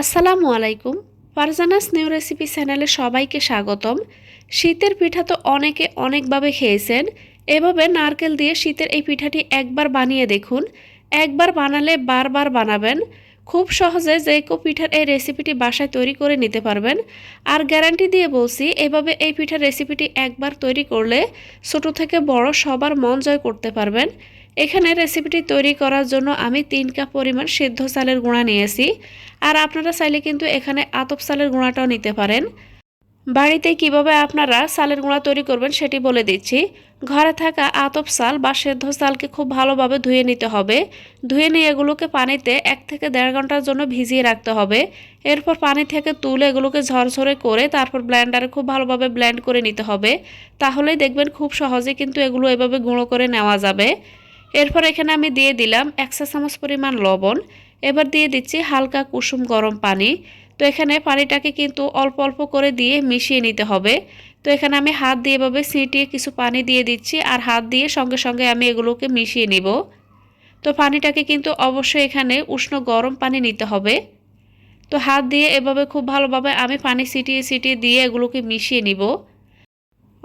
আসসালামু আলাইকুম। Farzana's new recipe চ্যানেলে সবাইকে স্বাগতম। শীতের পিঠা তো অনেকে অনেকভাবে খেয়েছেন। এভাবে নারকেল দিয়ে শীতের এই পিঠাটি একবার বানিয়ে দেখুন। একবার বানালে বারবার বানাবেন। খুব সহজে যে কেউ পিঠার এই রেসিপিটি বাসায় তৈরি করে নিতে পারবেন। আর গ্যারান্টি দিয়ে বলছি, এভাবে এই পিঠার রেসিপিটি একবার তৈরি করলে ছোট থেকে বড় সবার মন জয় করতে পারবেন। এখানে রেসিপিটি তৈরি করার জন্য আমি তিন কাপ পরিমাণ সিদ্ধ চালের গুঁড়া নিয়েছি। আর আপনারা চাইলে কিন্তু এখানে আতপ চালের গুঁড়াটাও নিতে পারেন। বাড়িতে কীভাবে আপনারা চালের গুঁড়া তৈরি করবেন সেটি বলে দিচ্ছি। ঘরে থাকা আতপ চাল বা সেদ্ধ চালকে খুব ভালোভাবে ধুয়ে নিতে হবে। ধুয়ে নিয়ে এগুলোকে পানিতে এক থেকে দেড় ঘণ্টার জন্য ভিজিয়ে রাখতে হবে। এরপর পানি থেকে তুলে এগুলোকে ঝরঝরে করে তারপর ব্লেন্ডারে খুব ভালোভাবে ব্লেন্ড করে নিতে হবে। তাহলেই দেখবেন খুব সহজে কিন্তু এগুলো এভাবে গুঁড়ো করে নেওয়া যাবে। এরপর এখানে আমি দিয়ে দিলাম একশো চামচ পরিমাণ লবণ। এবার দিয়ে দিচ্ছি হালকা কুসুম গরম পানি। তো এখানে পানিটাকে কিন্তু অল্প অল্প করে দিয়ে মিশিয়ে নিতে হবে। তো এখানে আমি হাত দিয়ে এভাবে ছিটিয়ে কিছু পানি দিয়ে দিচ্ছি আর হাত দিয়ে সঙ্গে সঙ্গে আমি এগুলোকে মিশিয়ে নিব। তো পানিটাকে কিন্তু অবশ্যই এখানে উষ্ণ গরম পানি নিতে হবে। তো হাত দিয়ে এভাবে খুব ভালোভাবে আমি পানি ছিটিয়ে ছিটিয়ে দিয়ে এগুলোকে মিশিয়ে নিব।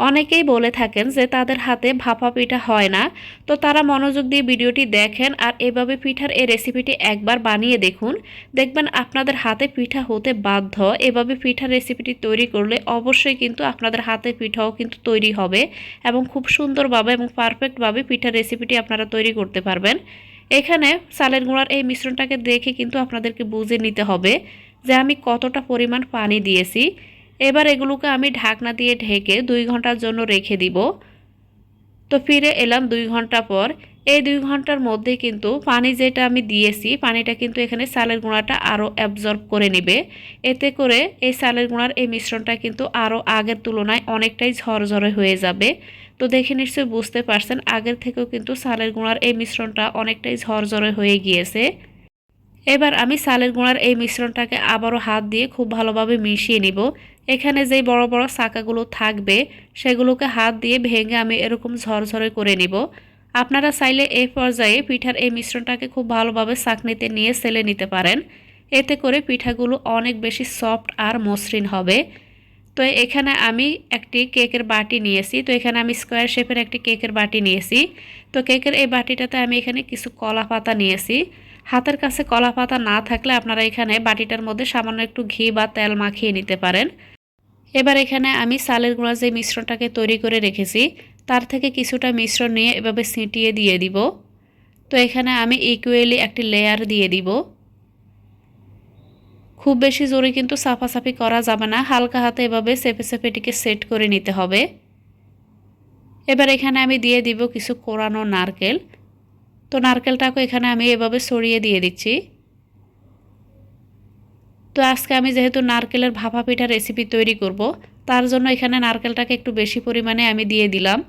অনেকেই বলে থাকেন যে তাদের হাতে ভাপা পিঠা হয় না। তো তারা মনোযোগ দিয়ে ভিডিওটি দেখেন আর এভাবে পিঠার এই রেসিপিটি একবার বানিয়ে দেখুন। দেখবেন আপনাদের হাতে পিঠা হতে বাধ্য। এভাবে পিঠার রেসিপিটি তৈরি করলে অবশ্যই কিন্তু আপনাদের হাতে পিঠাও কিন্তু তৈরি হবে এবং খুব সুন্দরভাবে এবং পারফেক্টভাবে পিঠার রেসিপিটি আপনারা তৈরি করতে পারবেন। এখানে চালের গুঁড়ার এই মিশ্রণটাকে দেখে কিন্তু আপনাদেরকে বুঝে নিতে হবে যে আমি কতটা পরিমাণ পানি দিয়েছি। এবার এগুলোকে আমি ঢাকনা দিয়ে ঢেকে দুই ঘণ্টার জন্য রেখে দিব। তো ফিরে এলাম দুই ঘণ্টা পর। এই দুই ঘণ্টার মধ্যে কিন্তু পানি যেটা আমি দিয়েছি, পানিটা কিন্তু এখানে সালের গুঁড়াটা আরও অ্যাবজর্ব করে নেবে। এতে করে এই সালের গুঁড়ার এই মিশ্রণটা কিন্তু আরও আগের তুলনায় অনেকটাই ঝরঝরে হয়ে যাবে। তো দেখে নিশ্চয়ই বুঝতে পারছেন, আগের থেকেও কিন্তু সালের গুঁড়ার এই মিশ্রণটা অনেকটাই ঝরঝরে হয়ে গিয়েছে। এবার আমি চালের গুঁড়ার এই মিশ্রণটাকে আবারও হাত দিয়ে খুব ভালোভাবে মিশিয়ে নিব। এখানে যেই বড় বড় চাকাগুলো থাকবে, সেগুলোকে হাত দিয়ে ভেঙে আমি এরকম ঝরঝরে করে নিব। আপনারা চাইলে এই পর্যায়ে পিঠার এই মিশ্রণটাকে খুব ভালোভাবে চাকনিতে নিয়ে সেলে নিতে পারেন। এতে করে পিঠাগুলো অনেক বেশি সফট আর মসৃণ হবে। তো এখানে আমি একটি কেকের বাটি নিয়েছি। তো এখানে আমি স্কোয়ার শেপের একটি কেকের বাটি নিয়েছি। তো কেকের এই বাটিটাতে আমি এখানে কিছু কলা পাতা নিয়েছি। হাতের কাছে কলা পাতা না থাকলে আপনারা এখানে বাটিটার মধ্যে সামান্য একটু ঘি বা তেল মাখিয়ে নিতে পারেন। এবার এখানে আমি সালের গুঁড়া যে মিশ্রণটাকে তৈরি করে রেখেছি, তার থেকে কিছুটা মিশ্রণ নিয়ে এভাবে ছিটিয়ে দিয়ে দিব। তো এখানে আমি ইকুয়ালি একটি লেয়ার দিয়ে দিব। খুব বেশি জোরে কিন্তু সাফাসাফি করা যাবে না, হালকা হাতে এভাবে সেপে সেপে এটিকে সেট করে নিতে হবে। এবার এখানে আমি দিয়ে দিব কিছু কোরানো নারকেল। তো নারকেলটাকে এখানে আমি এভাবে সরিয়ে দিয়ে দিচ্ছি। তো আজকে আমি যেহেতু নারকেলের ভাপা পিঠা রেসিপি তৈরি করব, তার জন্য এখানে নারকেলটাকে একটু বেশি পরিমাণে আমি দিয়ে দিলাম।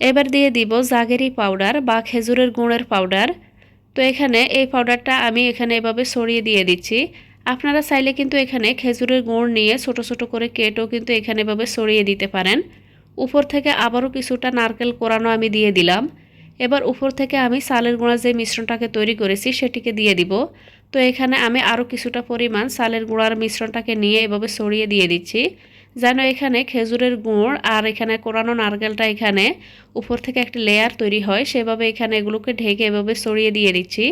এবার দিয়ে দিব জাগেরি পাউডার বা খেজুরের গুঁড়ের পাউডার। তো এখানে এই পাউডারটা আমি এখানে এভাবে সরিয়ে দিয়ে দিচ্ছি। আপনারা চাইলে কিন্তু এখানে খেজুরের গুড় নিয়ে ছোট ছোট করে কেটেও কিন্তু এখানে এভাবে সরিয়ে দিতে পারেন। উপর থেকে আবারও কিছুটা নারকেল কোরানো আমি দিয়ে দিলাম। এবার উপর থেকে আমি সালের গুঁড়া যে মিশ্রণটাকে তৈরি করেছি সেটিকে দিয়ে দিব। তো এখানে আমি আরও কিছুটা পরিমাণ সালের গুঁড়ার মিশ্রণটাকে নিয়ে এভাবে ছড়িয়ে দিয়ে দিচ্ছি। যেন এখানে খেজুরের গুঁড় আর এখানে কোরানো নারকেলটা এখানে উপর থেকে একটা লেয়ার তৈরি হয়, সেভাবে এখানে এগুলোকে ঢেকে এভাবে ছড়িয়ে দিয়ে দিচ্ছি।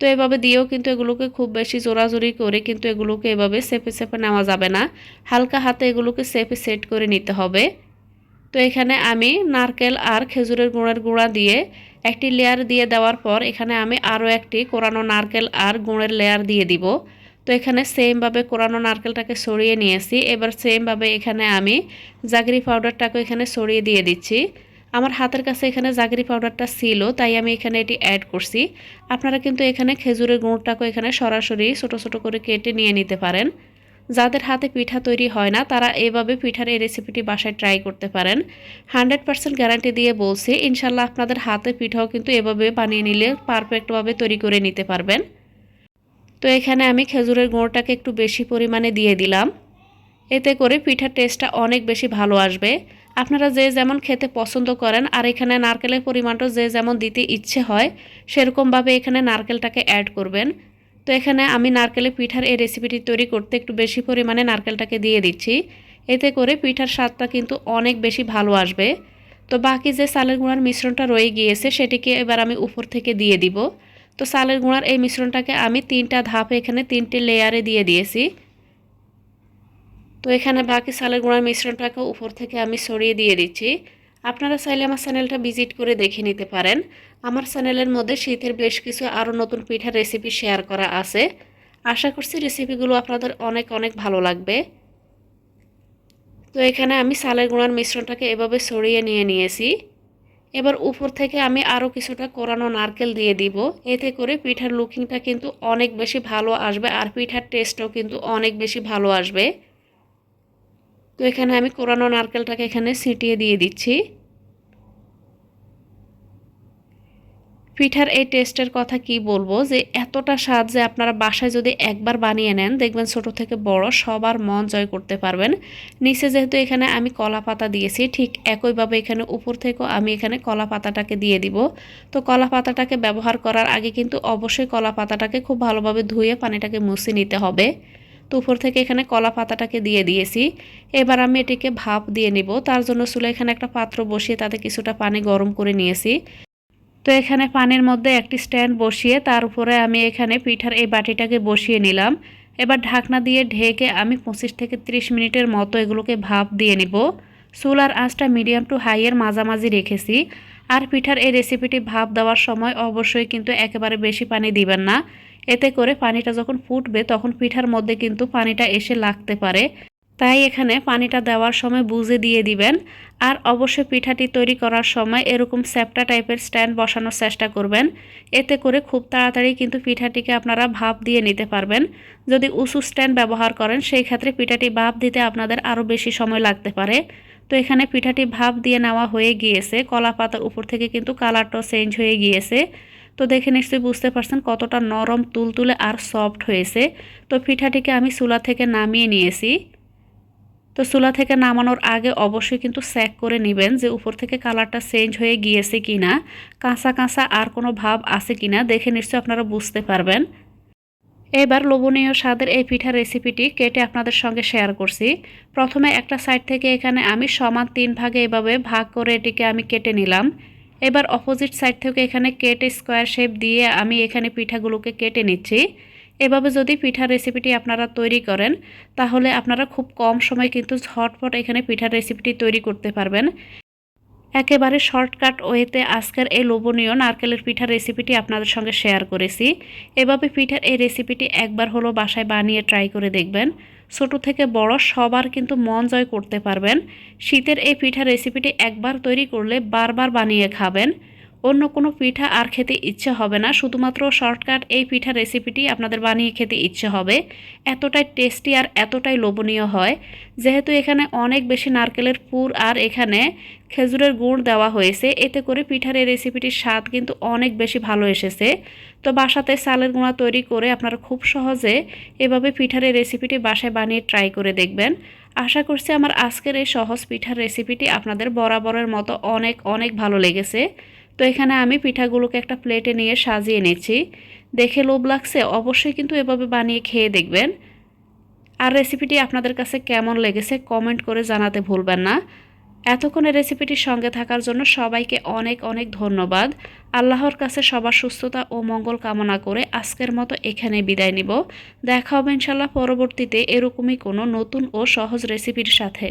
তো এভাবে দিয়েও কিন্তু এগুলোকে খুব বেশি জোরাজোরি করে কিন্তু এগুলোকে এভাবে সেপে সেপে নেওয়া যাবে না। হালকা হাতে এগুলোকে সেপে সেট করে নিতে হবে। তো এখানে আমি নারকেল আর খেজুরের গুঁড়ের গুঁড়া দিয়ে একটি লেয়ার দিয়ে দেওয়ার পর এখানে আমি আরও একটি কোরানো নারকেল আর গুঁড়ের লেয়ার দিয়ে দিব। তো এখানে সেমভাবে কোরানো নারকেলটাকে সরিয়ে নিয়েছি। এবার সেমভাবে এখানে আমি জাগরি পাউডারটাকে এখানে সরিয়ে দিয়ে দিচ্ছি। আমার হাতের কাছে এখানে জাগরি পাউডারটা ছিল, তাই আমি এখানে এটি অ্যাড করছি। আপনারা কিন্তু এখানে খেজুরের গুঁড়টাকে এখানে সরাসরি ছোট ছোট করে কেটে নিয়ে নিতে পারেন। যাদের হাতে পিঠা তৈরি হয় না, তারা এভাবে পিঠার এই রেসিপিটি বাসায় ট্রাই করতে পারেন। হান্ড্রেড পার্সেন্ট গ্যারান্টি দিয়ে বলছি ইনশাল্লাহ আপনাদের হাতে পিঠাও কিন্তু এভাবে বানিয়ে নিলে পারফেক্টভাবে তৈরি করে নিতে পারবেন। তো এখানে আমি খেজুরের গুঁড়োটাকে একটু বেশি পরিমাণে দিয়ে দিলাম। এতে করে পিঠার টেস্টটা অনেক বেশি ভালো আসবে। আপনারা যে যেমন খেতে পছন্দ করেন, আর এখানে নারকেলের পরিমাণটা যে যেমন দিতে ইচ্ছে হয়, সেরকমভাবে এখানে নারকেলটাকে অ্যাড করবেন। তো এখানে আমি নারকেলের পিঠার এই রেসিপিটি তৈরি করতে একটু বেশি পরিমাণে নারকেলটাকে দিয়ে দিচ্ছি। এতে করে পিঠার স্বাদটা কিন্তু অনেক বেশি ভালো আসবে। তো বাকি যে চালের গুঁড়ার মিশ্রণটা রয়ে গিয়েছে, সেটিকে এবার আমি উপর থেকে দিয়ে দিব। তো চালের গুঁড়ার এই মিশ্রণটাকে আমি তিনটা ধাপে এখানে তিনটে লেয়ারে দিয়ে দিয়েছি। তো এখানে বাকি চালের গুঁড়ার মিশ্রণটাকে উপর থেকে আমি সরিয়ে দিয়ে দিচ্ছি। আপনারা চাইলে আমার চ্যানেলটা ভিজিট করে দেখে নিতে পারেন। আমার চ্যানেলের মধ্যে শীতের বেশ কিছু আরও নতুন পিঠার রেসিপি শেয়ার করা আছে। আশা করছি রেসিপিগুলো আপনাদের অনেক অনেক ভালো লাগবে। তো এখানে আমি চালের গুঁড়ার মিশ্রণটাকে এভাবে সরিয়ে নিয়ে নিয়েছি। এবার উপর থেকে আমি আরও কিছুটা কোরানো নারকেল দিয়ে দিব। এতে করে পিঠার লুকিংটা কিন্তু অনেক বেশি ভালো আসবে আর পিঠার টেস্টও কিন্তু অনেক বেশি ভালো আসবে। তো এখানে আমি কোরানো নারকেলটাকে এখানে ছিটিয়ে দিয়ে দিচ্ছি। পিঠার এই টেস্টের কথা কি বলব যে, এতটা স্বাদ যে আপনারা বাসায় যদি একবার বানিয়ে নেন, দেখবেন ছোট থেকে বড় সবার মন জয় করতে পারবেন। নিচে যেহেতু এখানে আমি কলা পাতা দিয়েছি, ঠিক একইভাবে এখানে উপর থেকেও আমি এখানে কলা পাতাটাকে দিয়ে দিব। তো কলা পাতাটাকে ব্যবহার করার আগে কিন্তু অবশ্যই কলা পাতাটাকে খুব ভালোভাবে ধুয়ে পানিটাকে মুছে নিতে হবে। তো থেকে এখানে কলা পাতাটাকে দিয়ে দিয়েছি। এবার আমি এটিকে ভাপ দিয়ে নিব। তার জন্য চুলে এখানে একটা পাত্র বসিয়ে তাতে কিছুটা পানি গরম করে নিয়েছি। তো এখানে পানির মধ্যে একটি স্ট্যান্ড বসিয়ে তার উপরে আমি এখানে পিঠার এই বাটিটাকে বসিয়ে নিলাম। এবার ঢাকনা দিয়ে ঢেকে আমি পঁচিশ থেকে 30 মিনিটের মতো এগুলোকে ভাপ দিয়ে নিব। চুলার আঁচটা মিডিয়াম টু হাইয়ের মাঝামাঝি রেখেছি। আর পিঠার এই রেসিপিটি ভাপ দেওয়ার সময় অবশ্যই কিন্তু একেবারে বেশি পানি দিবেন না। এতে করে পানিটা যখন ফুটবে, তখন পিঠার মধ্যে কিন্তু পানিটা এসে লাগতে পারে। তাই এখানে পানিটা দেওয়ার সময় বুঝে দিয়ে দিবেন। আর অবশ্যই পিঠাটি তৈরি করার সময় এরকম স্যাপটা টাইপের স্ট্যান্ড বসানোর চেষ্টা করবেন। এতে করে খুব তাড়াতাড়ি কিন্তু পিঠাটিকে আপনারা ভাপ দিয়ে নিতে পারবেন। যদি উঁচু স্ট্যান্ড ব্যবহার করেন, সেই ক্ষেত্রে পিঠাটি ভাপ দিতে আপনাদের আরও বেশি সময় লাগতে পারে। তো এখানে পিঠাটি ভাপ দিয়ে নেওয়া হয়ে গিয়েছে। কলা পাতার উপর থেকে কিন্তু কালারটাও চেঞ্জ হয়ে গিয়েছে। তো দেখে নিশ্চয়ই বুঝতে পারছেন কতটা নরম, তুলতুলে আর সফট হয়েছে। তো পিঠাটিকে আমি চুলা থেকে নামিয়ে নিয়েছি। তো চুলা থেকে নামানোর আগে অবশ্যই কিন্তু স্যাক করে নেবেন যে উপর থেকে কালারটা চেঞ্জ হয়ে গিয়েছে কি না কাঁচা কাঁচা আর কোনো ভাব আছে কি না দেখে নিশ্চয়ই আপনারা বুঝতে পারবেন। এবার লোভনীয় স্বাদের এই পিঠার রেসিপিটি কেটে আপনাদের সঙ্গে শেয়ার করছি। প্রথমে একটা সাইড থেকে এখানে আমি সমান তিন ভাগে এভাবে ভাগ করে এটিকে আমি কেটে নিলাম। এবার অপোজিট সাইড থেকে এখানে কেটে স্কোয়ার শেপ দিয়ে আমি এখানে পিঠাগুলোকে কেটে নিচ্ছি। এভাবে যদি পিঠার রেসিপিটি আপনারা তৈরি করেন, তাহলে আপনারা খুব কম সময় কিন্তু ঝটপট এখানে পিঠার রেসিপিটি তৈরি করতে পারবেন। একেবারে শর্টকাট ওয়েতে আজকের এই লোভনীয় নারকেলের পিঠার রেসিপিটি আপনাদের সঙ্গে শেয়ার করেছি। এভাবে পিঠার এই রেসিপিটি একবার হলো বাসায় বানিয়ে ট্রাই করে দেখবেন। ছোট থেকে বড় সবার কিন্তু মন জয় করতে পারবেন। শীতের এই পিঠার রেসিপিটি একবার তৈরি করলে বারবার বানিয়ে খাবেন। অন্য কোনো পিঠা আর খেতে ইচ্ছে হবে না। শুধুমাত্র শর্টকাট এই পিঠা রেসিপিটি আপনাদের বানিয়ে খেতে ইচ্ছে হবে। এতটাই টেস্টি আর এতটাই লোভনীয় হয়। যেহেতু এখানে অনেক বেশি নারকেলের পুর আর এখানে খেজুরের গুড় দেওয়া হয়েছে, এতে করে পিঠার এই রেসিপিটির স্বাদ কিন্তু অনেক বেশি ভালো এসেছে। তো বাসাতে চালের গুঁড়া তৈরি করে আপনারা খুব সহজে এভাবে পিঠার এই রেসিপিটি বাসায় বানিয়ে ট্রাই করে দেখবেন। আশা করছি আমার আজকের এই সহজ পিঠার রেসিপিটি আপনাদের বরাবরের মতো অনেক অনেক ভালো লেগেছে। তো এখানে আমি পিঠাগুলোকে একটা প্লেটে নিয়ে সাজিয়ে নিচ্ছি। দেখে লোভ লাগছে, অবশ্যই কিন্তু এভাবে বানিয়ে খেয়ে দেখবেন। আর রেসিপিটি আপনাদের কাছে কেমন লেগেছে কমেন্ট করে জানাতে ভুলবেন না। এতক্ষণে রেসিপিটির সঙ্গে থাকার জন্য সবাইকে অনেক অনেক ধন্যবাদ। আল্লাহর কাছে সবার সুস্থতা ও মঙ্গল কামনা করে আজকের মতো এখানে বিদায় নিব। দেখা হবে ইনশাল্লাহ পরবর্তীতে এরকমই কোনো নতুন ও সহজ রেসিপির সাথে।